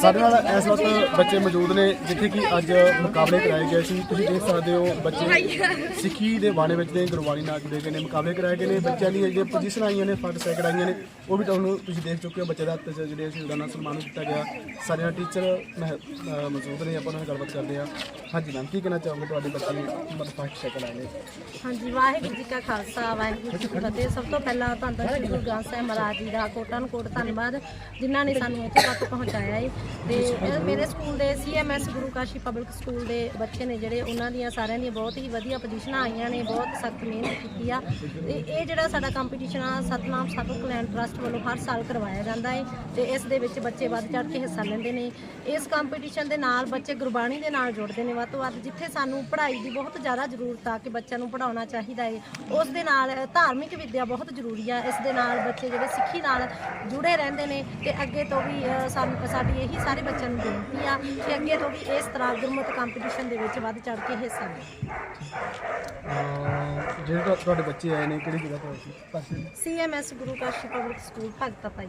ਸਾਡੇ ਨਾਲ ਇਸ ਵਕਤ ਬੱਚੇ ਮੌਜੂਦ ਨੇ, ਜਿੱਥੇ ਕਿ ਅੱਜ ਮੁਕਾਬਲੇ ਕਰਾਏ ਗਏ ਸੀ। ਤੁਸੀਂ ਦੇਖ ਸਕਦੇ ਹੋ, ਬੱਚੇ ਸਿੱਖੀ ਦੇ ਬਾਣੇ ਵਿੱਚ ਨੇ, ਗੁਰਬਾਣੀ ਨਾਲ ਦੇ ਗਏ ਨੇ, ਮੁਕਾਬਲੇ ਕਰਾਏ ਗਏ ਨੇ। ਬੱਚਿਆਂ ਦੀਆਂ ਜਿਹੜੀਆਂ ਪੋਜੀਸ਼ਨ ਆਈਆਂ ਨੇ ਫਰਸਟ ਸੈਕਿੰਡ ਆਈਆਂ ਨੇ, ਉਹ ਵੀ ਤੁਹਾਨੂੰ ਤੁਸੀਂ ਦੇਖ ਚੁੱਕੇ ਹੋ। ਬੱਚੇ ਦਾ ਹੱਥ 'ਚ ਜਿਹੜੇ ਸ਼ਹੀਦਾਂ ਨਾਲ ਸਨਮਾਨ ਕੀਤਾ ਗਿਆ। ਸਾਡੇ ਨਾਲ ਟੀਚਰ ਮੌਜੂਦ ਨੇ, ਆਪਾਂ ਨਾਲ ਗੱਲਬਾਤ ਕਰਦੇ ਹਾਂ। ਹਾਂਜੀ ਮੈਮ ਕੀ ਕਹਿਣਾ ਚਾਹੋਗੇ ਤੁਹਾਡੇ ਬੱਚੇ ਮਤਲਬ ਫਸਟ ਸੈਕਿੰਡ ਆਏ ਨੇ? ਹਾਂਜੀ, ਵਾਹਿਗੁਰੂ ਜੀ ਕਾ ਖਾਲਸਾ, ਵਾਹਿਗੁਰੂ ਜੀ ਕੀ ਫਤਿਹ। ਸਭ ਤੋਂ ਪਹਿਲਾਂ ਧੰਨ ਗੁਰੂ ਗ੍ਰੰਥ ਸਾਹਿਬ ਮਹਾਰਾਜ ਜੀ ਦਾ ਕੋਟਨ ਕੋਟ ਧੰਨਵਾਦ, ਜਿਨ੍ਹਾਂ ਨੇ ਸਾਨੂੰ ਇੱਥੇ ਤੱਕ ਪਹੁੰਚਾਇਆ ਹੈ ਤੇ ਇਹ ਮੇਰੇ ਸਕੂਲ ਦੇ CMS Guru Kashi public school ਦੇ ਬੱਚੇ ਨੇ ਜਿਹੜੇ, ਉਹਨਾਂ ਦੀਆਂ ਸਾਰਿਆਂ ਦੀਆਂ ਬਹੁਤ ਹੀ ਵਧੀਆ ਪੋਜੀਸ਼ਨਾਂ ਆਈਆਂ ਨੇ, ਬਹੁਤ ਸਖਤ ਮਿਹਨਤ ਕੀਤੀ ਆ। ਤੇ ਇਹ ਜਿਹੜਾ ਸਾਡਾ ਕੰਪੀਟੀਸ਼ਨ ਆ, ਸਤਨਾਮ ਸਾਧੂ ਕਲਿਆਣ ਟਰਸਟ ਵੱਲੋਂ ਹਰ ਸਾਲ ਕਰਵਾਇਆ ਜਾਂਦਾ ਹੈ ਤੇ ਇਸ ਦੇ ਵਿੱਚ ਬੱਚੇ ਵੱਧ ਚੜ੍ਹ ਕੇ ਹਿੱਸਾ ਲੈਂਦੇ ਨੇ। ਇਸ ਕੰਪੀਟੀਸ਼ਨ ਦੇ ਨਾਲ ਬੱਚੇ ਗੁਰਬਾਣੀ ਦੇ ਨਾਲ ਜੁੜਦੇ ਨੇ। ਵੱਧ ਤੋਂ ਵੱਧ ਜਿੱਥੇ ਸਾਨੂੰ ਪੜ੍ਹਾਈ ਦੀ ਬਹੁਤ ਜ਼ਿਆਦਾ ਜ਼ਰੂਰਤ ਆ ਕਿ ਬੱਚਿਆਂ ਨੂੰ ਪੜਾਉਣਾ ਚਾਹੀਦਾ ਹੈ ਉਸ ਦੇ ਨਾਲ ਧਾਰਮਿਕ ਵਿੱਦਿਆ ਬਹੁਤ ਜ਼ਰੂਰੀ ਆ। ਇਸ ਦੇ ਨਾਲ ਬੱਚੇ ਜਿਹੜੇ ਸਿੱਖੀ ਨਾਲ ਜੁੜੇ ਰਹਿੰਦੇ ਨੇ ਤੇ ਅੱਗੇ ਤੋਂ ਵੀ ਸਾਨੂੰ, ਸਾਡੀ ਇਹੀ ਸਾਰੇ ਬੱਚਿਆਂ ਨੂੰ ਬੇਨਤੀ ਆ ਕਿ ਅੱਗੇ ਤੋਂ ਵੀ ਇਸ ਤਰ੍ਹਾਂ ਗੁਰਮਤਿ ਕੰਪੀਟੀਸ਼ਨ ਦੇ ਵਿੱਚ ਵੱਧ ਚੜ੍ਹ ਕੇ ਹਿੱਸਾ ਲੈਣ ਅਹ ਜਿਹੜੇ ਤੁਹਾ- ਤੁਹਾਡੇ ਬੱਚੇ ਆਏ ਨੇ ਕਿਹੜੀ ਜਗ੍ਹਾ ਤੋਂ ਆਏ ਸੀ? ਪਾਸੇ CMS Guru Kashi public school Bhagta Bhai.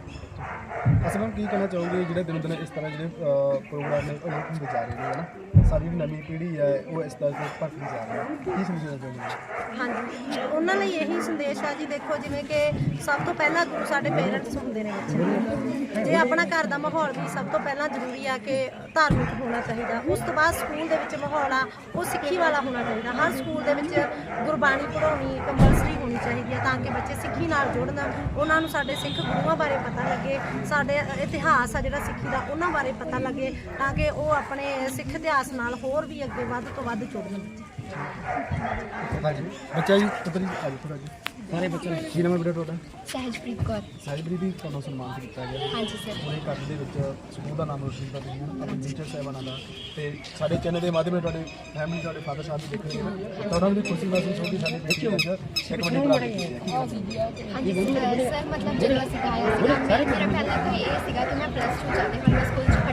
ਅਸਲ ਵਿੱਚ ਕੀ ਕਹਿਣਾ ਚਾਹੋਗੇ ਜਿਹੜੇ ਦਿਨ ਦਿਨ ਇਸ ਤਰ੍ਹਾਂ ਜਿਹੜੇ ਅਹ, ਪ੍ਰੋਗਰਾਮ ਨੇ ਉਹ ਹੁੰਦੇ ਜਾ ਰਹੇ ਨੇ ਹਨਾ? ਸਾਡੀ ਜਿਹੜੀ ਨਵੀਂ ਪੀੜ੍ਹੀ ਹੈ ਉਹ ਇਸ ਤਰ੍ਹਾਂ ਦੇ ਭਟਕਦੀ ਜਾ ਰਹੀ ਹੈ ਕੀ ਸਮਝਣਾ ਚਾਹੁੰਦੇ ਹਾਂਜੀ ਉਹਨਾਂ ਲਈ ਇਹੀ ਸੰਦੇਸ਼ ਆ ਜੀ ਦੇਖੋ ਜਿਵੇਂ ਕਿ ਸਭ ਤੋਂ ਪਹਿਲਾਂ ਗੁਰੂ ਸਾਡੇ ਪੇਰੈਂਟਸ ਹੁੰਦੇ ਨੇ ਬੱਚੇ। ਜੇ ਆਪਣਾ ਘਰ ਦਾ ਮਾਹੌਲ ਵੀ ਸਭ ਤੋਂ ਪਹਿਲਾਂ ਜ਼ਰੂਰੀ ਆ ਕਿ ਧਾਰਮਿਕ ਹੋਣਾ ਚਾਹੀਦਾ। ਉਸ ਤੋਂ ਬਾਅਦ ਸਕੂਲ ਦੇ ਵਿੱਚ ਮਾਹੌਲ ਆ, ਉਹ ਸਿੱਖੀ ਵਾਲਾ ਹੋਣਾ ਚਾਹੀਦਾ। ਹਰ ਸਕੂਲ ਦੇ ਵਿੱਚ ਗੁਰਬਾਣੀ ਪੜ੍ਹਾਉਣੀ ਕੰਪਲਸਰੀ ਹੋਣੀ ਚਾਹੀਦੀ ਹੈ ਤਾਂ ਕਿ ਬੱਚੇ ਸਿੱਖੀ ਨਾਲ ਜੁੜਨ। ਉਹਨਾਂ ਨੂੰ ਸਾਡੇ ਸਿੱਖ ਗੁਰੂਆਂ ਬਾਰੇ ਪਤਾ ਲੱਗੇ, ਸਾਡੇ ਇਤਿਹਾਸ ਆ ਜਿਹੜਾ ਸਿੱਖੀ ਦਾ, ਉਹਨਾਂ ਬਾਰੇ ਪਤਾ ਲੱਗੇ ਤਾਂ ਕਿ ਉਹ ਆਪਣੇ ਸਿੱਖ ਇਤਿਹਾਸ ਨਾਲ ਹੋਰ ਵੀ ਅੱਗੇ ਵੱਧ ਤੋਂ ਵੱਧ ਜੁੜਨ। ਬੱਚਾ ਜੀ ਪੁੱਤਰ ਜੀ ਥੋੜਾ ਜੀ ਸਾਰੇ ਬੱਚੇ ਕੀ ਨਾਮ ਹੈ ਬੇਟਾ ਤੁਹਾਡਾ? ਸਹਿਜਪ੍ਰੀਤ ਕੌਰ। ਸਾਹਿਬਰੀ ਦੀ ਤੁਹਾਨੂੰ ਸਨਮਾਨ ਕੀਤਾ ਗਿਆ। ਹਾਂਜੀ ਸਰ। ਪੂਰੇ ਘਰ ਦੇ ਵਿੱਚ ਸਕੂਲ ਦਾ ਨਾਮ ਰੋਸ਼ਨ ਕੀਤਾ ਤੁਸੀਂ ਆਪਣੇ ਟੀਚਰ ਸਾਹਿਬਾਨਾਂ ਦਾ ਤੇ ਸਾਡੇ ਚੈਨਲ ਦੇ ਮਾਧਿਅਮ ਨਾਲ ਤੁਹਾਡੇ ਫੈਮਿਲੀ ਤੁਹਾਡੇ ਫਾਦਰ ਸਾਹਿਬ ਵੀ ਦੇਖ ਰਹੇ ਨੇ ਤਾਂ ਉਹਨਾਂ ਨੂੰ ਵੀ ਖੁਸ਼ੀ ਮਹਿਸੂਸ ਹੋਗੀ ਸਾਡੇ ਬੱਚੇ ਵਿੱਚ ਇੱਕ ਵੱਡੀ ਪ੍ਰਾਪਤੀ ਹੋਈ ਹੈ। ਹਾਂਜੀ ਸਰ ਮਤਲਬ ਜਦੋਂ ਅਸੀਂ ਗਾਇਆ ਮੈਂ- ਮੇਰਾ ਪਹਿਲਾ ਤਾਂ ਇਹ ਸੀਗਾ ਕਿ ਮੈਂ ਪਲੱਸ 2 ਚਾਹਤੇ ਪਰ ਮੈਂ ਸਕੂਲ 'ਚ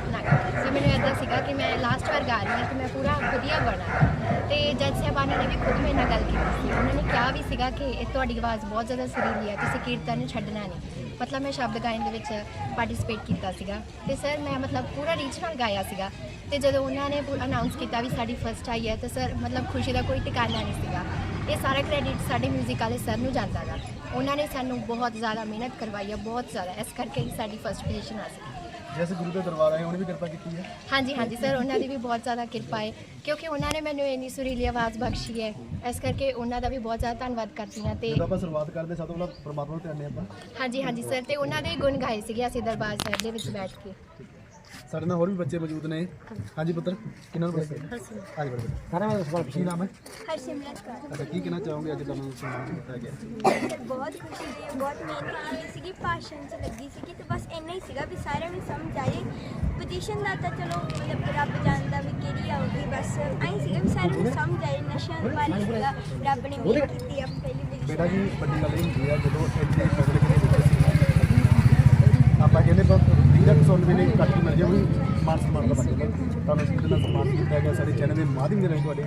ਤੇ ਮੈਨੂੰ ਇਦਾਂ ਸੀਗਾ ਕਿ ਮੈਂ ਲਾਸਟ ਵਾਰ ਗਾ ਰਹੀ ਹਾਂ ਕਿ ਮੈਂ ਪੂਰਾ ਵਧੀਆ ਬਣਾ। ਤੇ ਜੱਜ ਸਾਹਿਬਾਨਾਂ ਨੇ ਵੀ ਖੁਦ ਮੇਰੇ ਨਾਲ ਗੱਲ ਕੀਤੀ ਸੀ। ਉਹਨਾਂ ਨੇ ਕਿਹਾ ਵੀ ਸੀਗਾ ਕਿ ਇਹ ਤੁਹਾਡੀ ਆਵਾਜ਼ ਬਹੁਤ ਜ਼ਿਆਦਾ ਸੁਰੀਲੀ ਹੈ, ਤੁਸੀਂ ਕੀਰਤਨ ਨੂੰ ਛੱਡਣਾ ਨਹੀਂ। ਮਤਲਬ ਮੈਂ ਸ਼ਬਦ ਗਾਇਨ ਦੇ ਵਿੱਚ ਪਾਰਟਿਸਿਪੇਟ ਕੀਤਾ ਸੀਗਾ। ਤੇ ਸਰ ਮੈਂ ਮਤਲਬ ਪੂਰਾ ਰੀਚ ਨਾਲ ਗਾਇਆ ਸੀਗਾ। ਤੇ ਜਦੋਂ ਉਹਨਾਂ ਨੇ ਅਨਾਉਂਸ ਕੀਤਾ ਵੀ ਸਾਡੀ ਫਰਸਟ ਆਈ ਹੈ, ਤਾਂ ਸਰ ਮਤਲਬ ਖੁਸ਼ੀ ਦਾ ਕੋਈ ਟਿਕਾਣਾ ਨਹੀਂ ਸੀਗਾ। ਇਹ ਸਾਰਾ ਕ੍ਰੈਡਿਟ ਸਾਡੇ 뮤직 ਵਾਲੇ ਸਰ ਨੂੰ ਜਾਂਦਾ ਗਾ। ਉਹਨਾਂ ਨੇ ਸਾਨੂੰ ਬਹੁਤ ਜ਼ਿਆਦਾ ਮਿਹਨਤ ਕਰਵਾਈ ਹੈ, ਬਹੁਤ ਜ਼ਿਆਦਾ। ਇਸ ਕਰਕੇ ਹੀ ਸਾਡੀ ਫਰਸਟ ਪੋਜੀਸ਼ਨ ਆ ਸਕੀ। ਜਿਸ ਗੁਰੂ ਦੇ ਦਰਬਾਰ ਆਏ ਉਹਨੇ ਵੀ ਕਿਰਪਾ ਕੀਤੀ ਹੈ। ਹਾਂਜੀ ਹਾਂਜੀ ਸਰ ਉਹਨਾਂ ਦੀ ਵੀ ਬਹੁਤ ਜ਼ਿਆਦਾ ਕਿਰਪਾ ਹੈ ਕਿਉਂਕਿ ਉਹਨਾਂ ਨੇ ਮੈਨੂੰ ਇੰਨੀ ਸੁਰੀਲੀ ਆਵਾਜ਼ ਬਖਸ਼ੀ ਹੈ। ਇਸ ਕਰਕੇ ਉਹਨਾਂ ਦਾ ਵੀ ਬਹੁਤ ਜ਼ਿਆਦਾ ਧੰਨਵਾਦ ਕਰਦੀ ਹਾਂ ਤੇ ਜਦੋਂ ਆਪਾਂ ਸ਼ੁਰੂਆਤ ਕਰਦੇ ਸਭ ਤੋਂ ਪਹਿਲਾਂ ਪ੍ਰਮਾਤਮਾ ਨੂੰ ਧਿਆਨੇ ਆਪਾਂ। ਹਾਂਜੀ ਹਾਂਜੀ ਸਰ ਤੇ ਉਹਨਾਂ ਦੇ ਗੁਣ ਗਾਏ ਸੀਗੇ ਅਸੀਂ ਦਰਬਾਰ ਸਾਹਿਬ ਦੇ ਵਿੱਚ ਬੈਠ ਕੇ। ਸਾਡੇ ਨਾਲ ਹੋਰ ਵੀ ਬੱਚੇ ਮੌਜੂਦ ਨੇ। ਹਾਂਜੀ ਪੁੱਤਰ ਕਿਹਨਾਂ ਨੂੰ ਬੋਲਦੇ ਹਾਂਜੀ ਬੜੇ ਸਾਰਾ ਮੈਂ ਸਵਾਲ ਕੀ ਨਾਮ ਹੈ? ਹਰਸਿਮਰਤ ਕੌਰ। ਅੱਛਾ ਕੀ ਕਹਿਣਾ ਚਾਹੋਗੇ ਅੱਜ ਤੁਹਾਨੂੰ ਸਨਮਾਨ ਕੀਤਾ ਗਿਆ? ਬਹੁਤ ਖੁਸ਼ੀ ਬਹੁਤ ਮਿਹਨਤ ਕੀਤੀ ਸੀਗੀ ਭਾਸ਼ਣ 'ਚ ਲੱਗੀ ਸੀਗੀ ਤੇ ਬਸ ਇੰਨਾ ਹੀ ਸੀਗਾ ਵੀ ਸਾਰਿਆਂ ਨੂੰ ਸਮਝ ਆਏ। ਪੋਜੀਸ਼ਨ ਦਾ ਤਾਂ ਚਲੋ ਮਤਲਬ ਰੱਬ ਜਾਣਦਾ ਵੀ ਕਿਹੜੀ ਆਊਗੀ ਬਸ ਐਂ ਸੀਗਾ ਵੀ ਸਾਰਿਆਂ ਨੂੰ ਸਮਝ ਆਏ ਨਸ਼ਿਆਂ ਦੇ ਬਾਰੇ ਸੀਗਾ। ਰੱਬ ਨੇ ਮਿਹਰ ਕੀਤੀ ਆ ਪਹਿਲੀ ਪੋਜੀਸ਼ਨ ਬੇਟਾ ਜੀ ਵੱਡੀ ਗੱਲ ਇਹ ਹੁੰਦੀ ਆ ਜਦੋਂ ਇੱਥੇ ਪਬਲਿਕ ਵਿੱਚ ਆਪਾਂ ਕਹਿੰਦੇ ਪਰ ਵੀਰਕ ਸੁਣ ਵੀ ਨਹੀਂ ਕੱਟ ਮਿਲ ਜੇ ਵੀ ਮਾਨ ਸਨਮਾਨ ਦਾ ਬਣੇ ਤੁਹਾਨੂੰ ਇਸ ਦਾ ਸਨਮਾਨ ਕੀਤਾ ਗਿਆ। ਸਾਡੇ ਚੈਨਲ ਦੇ ਮਾਧਿਅਮ ਦੇ ਰਾਹੀਂ ਤੁਹਾਡੀ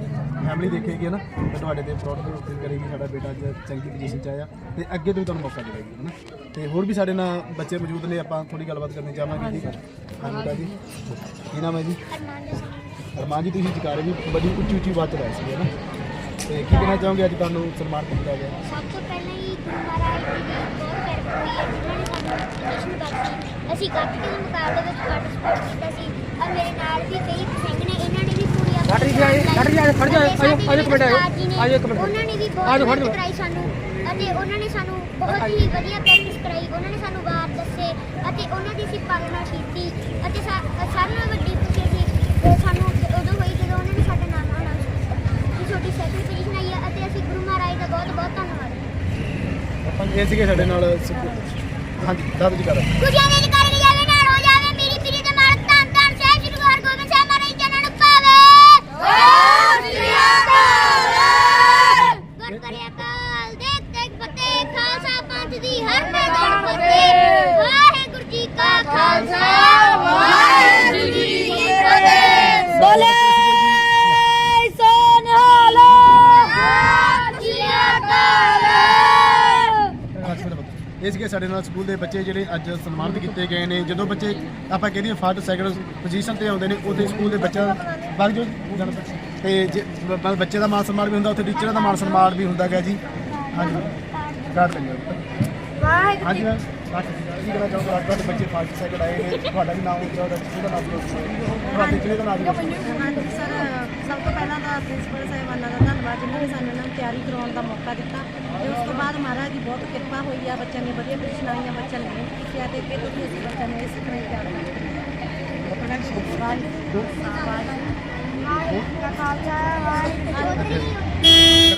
ਫੈਮਿਲੀ ਦੇਖੇਗੀ ਨਾ? ਤੇ ਤੁਹਾਡੇ ਤੇ ਪ੍ਰਾਊਡ ਫੀਲ ਕਰੇਗੀ। ਸਾਡਾ ਬੇਟਾ ਅੱਜ ਚੰਗੀ ਪੋਜੀਸ਼ਨ 'ਚ ਆਇਆ ਤੇ ਅੱਗੇ ਤੋਂ ਵੀ ਤੁਹਾਨੂੰ ਮੌਕਾ ਮਿਲੇਗਾ ਨਾ? ਤੇ ਹੋਰ ਵੀ ਸਾਡੇ ਨਾਲ ਬੱਚੇ ਮੌਜੂਦ ਨੇ, ਆਪਾਂ ਥੋੜੀ ਗੱਲਬਾਤ ਕਰਨੀ ਚਾਹਾਂਗੇ ਜੀ। ਹੈ ਹਾਂਜੀ ਬੇਟਾ ਜੀ ਕੀ ਨਾਮ ਹੈ ਜੀ? ਅਰਮਾਨ ਜੀ, ਤੁਸੀਂ ਜਕਾਰੇ ਵੀ ਬੜੀ ਉੱਚੀ ਉੱਚੀ ਆਵਾਜ਼ ਚ ਗਾਏ ਸੀ, ਹੈ ਨਾ? ਤੇ ਕੀ ਕਹਿਣਾ ਚਾਹੋਗੇ? ਅੱਜ ਤੁਹਾਨੂੰ ਸਨਮਾਨ ਕੀਤਾ ਗਿਆ। ਸਭ ਤੋਂ ਪਹਿਲਾਂ ਹੀ ਗੁਰੂ ਮਹਾਰਾਜ ਦੀ ਬਹੁਤ ਕਿਰਪਾ ਹੋਈ ਹੈ ਸਾਨੂੰ ਪੋਜੀਸ਼ਨ ਬਖਸ਼ੀ ਅਸੀਂ ਗੱਤਕੇ ਦੇ ਮੁਕਾਬਲੇ ਵਿੱਚ ਪਾਰਟਿਸਿਪੇਟ ਕੀਤਾ ਸੀ। ਔਰ ਮੇਰੇ ਨਾਲ ਵੀ ਕਈ ਸਿੰਘ ਨੇ ਇਹਨਾਂ ਨੇ ਵੀ ਪੂਰੀ ਆਪਣੀ ਜਾਨ ਲਾਈ ਖੜ ਜਾ ਆਜੋ ਆਜੋ ਇੱਕ ਮਿੰਟ ਆਜੋ ਇੱਕ ਮਿੰਟ। ਉਹਨਾਂ ਨੇ ਵੀ ਬਹੁਤ ਮਿਹਨਤ ਕਰਾਈ ਸਾਨੂੰ ਅਤੇ ਉਹਨਾਂ ਨੇ ਸਾਨੂੰ ਬਹੁਤ ਹੀ ਵਧੀਆ ਪ੍ਰੈਕਟਿਸ ਕਰਾਈ। ਉਹਨਾਂ ਨੇ ਸਾਨੂੰ ਵਾਰ ਦੱਸੇ ਅਤੇ ਉਹਨਾਂ ਦੀ ਅਸੀਂ ਪਾਲਣਾ ਕੀਤੀ ਅਤੇ ਸਾ- ਸਾਰਿਆਂ ਨਾਲੋਂ ਵੱਡੀ ਖੁਸ਼ੀ ਸੀ। ਉਹ ਸਾਨੂੰ ਉਦੋਂ ਹੋਈ ਜਦੋਂ ਉਹਨਾਂ ਨੇ ਸਾਡੇ ਨਾਮ ਕੀਤਾ ਕਿ ਛੋਟੀ ਸੈਕੰਡ ਪੋਜੀਸ਼ਨ ਆਈ ਹੈ ਅਤੇ ਅਸੀਂ ਗੁਰੂ ਮਹਾਰਾਜ ਦਾ ਬਹੁਤ ਬਹੁਤ ਧੰਨਵਾਦ। ਆਪਾਂ ਇਹ ਸੀਗੇ ਸਾਡੇ ਨਾਲ ਹਾਂਜੀ ਦਾਦਾ ਜੀ ਕਰ ਖੁਸ਼ੀਆਂ ਦੇ ਕਰ ਜਾਵੇ ਨਾਲ ਹੋ ਜਾਵੇ ਮੇਰੀ ਪੀਰੀ ਦੇ ਮਾਲਕ ਧੰਨ ਧੰਨ ਸਾਹਿਬ ਸ੍ਰੀ ਗੁਰੂ ਹਰਗੋਬਿੰਦ ਸਾਹਿਬ ਮਹਾਰਾਜ ਜੀ ਨੂੰ ਪਾਵੇ ਗੁਰ ਕਰਿਆ ਕਾਲ ਦੇਖ ਦੇਖ ਫਤਿਹ ਖਾਲਸਾ ਪੰਥ ਦੀ ਹਰ ਮੈਦਾਨ ਫਤਿਹ ਵਾਹਿਗੁਰੂ ਜੀ ਕਾ ਖਾਲਸਾ ਵਾਹਿਗੁਰੂ ਜੀ ਕੀ ਫਤਿਹ ਬੋਲੇ ਸੋਨਹਾਲ ਇਹ ਸੀਗੇ ਸਾਡੇ ਨਾਲ ਸਕੂਲ ਦੇ ਬੱਚੇ ਜਿਹੜੇ ਅੱਜ ਸਨਮਾਨਿਤ ਕੀਤੇ ਗਏ ਨੇ। ਜਦੋਂ ਬੱਚੇ ਆਪਾਂ ਕਹਿੰਦੇ ਫਸਟ ਸੈਕੰਡ ਪੋਜੀਸ਼ਨ ਤੇ ਆਉਂਦੇ ਨੇ ਉਹਦੇ ਸਕੂਲ ਦੇ ਬੱਚਾ ਵਗ ਜੋ ਤੇ ਬੱਚੇ ਦਾ ਮਾਨ ਸਨਮਾਨ ਵੀ ਹੁੰਦਾ ਉੱਥੇ ਟੀਚਰਾਂ ਦਾ ਮਾਨ ਸਨਮਾਨ ਵੀ ਹੁੰਦਾ ਗਿਆ ਜੀ। ਹਾਂਜੀ। ਕਾਟ ਲੈਂਦੇ ਹਾਂਜੀ ਮੈਮ। ਕੀ ਕਹਿਣਾ ਚਾਹੋਗੇ? ਅੱਜ ਤੁਹਾਡੇ ਬੱਚੇ ਫਸਟ ਸੈਕੰਡ ਆਏ ਨੇ। ਤੁਹਾਡਾ ਵੀ ਨਾਮ ਉੱਚਾ ਉਹਦਾ ਸਕੂਲ ਦਾ ਨਾਮ ਉੱਚਾ ਤੁਹਾਡੇ ਜ਼ਿਲ੍ਹੇ ਦਾ ਨਾਮ ਉੱਚਾ ਹਾਂਜੀ ਸਰ ਸਭ ਤੋਂ ਪਹਿਲਾਂ ਤਾਂ ਪ੍ਰਿੰਸੀਪਲ ਸਾਹਿਬਾਨਾਂ ਦਾ ਧੰਨਵਾਦ ਜਿਨ੍ਹਾਂ ਨੇ ਸਾਨੂੰ ਇਹਨਾਂ ਨੂੰ ਤਿਆਰੀ ਕਰਾਉਣ ਦਾ ਮੌਕਾ ਦਿੱਤਾ। ਤੇ ਉਸ ਤੋਂ ਬਾਅਦ ਮਹਾਰਾਜ ਦੀ ਬਹੁਤ ਕਿਰਪਾ ਹੋਈ ਆ ਬੱਚਿਆਂ ਦੀਆਂ ਵਧੀਆ ਪੋਜੀਸ਼ਨਾਂ ਆਈਆਂ ਬੱਚਿਆਂ ਨੇ ਮਿਹਨਤ ਕੀਤੀ ਆ ਤੇ ਅੱਗੇ ਤੋਂ ਵੀ ਅਸੀਂ ਬੱਚਿਆਂ ਨੂੰ ਇਸ ਤਰ੍ਹਾਂ ਹੀ ਕਰਾਂਗੇ ਵਾਹਿਗੁਰੂ। ਕਾ ਖਾਲਸਾ ਵਾਹਿਗੁਰੂ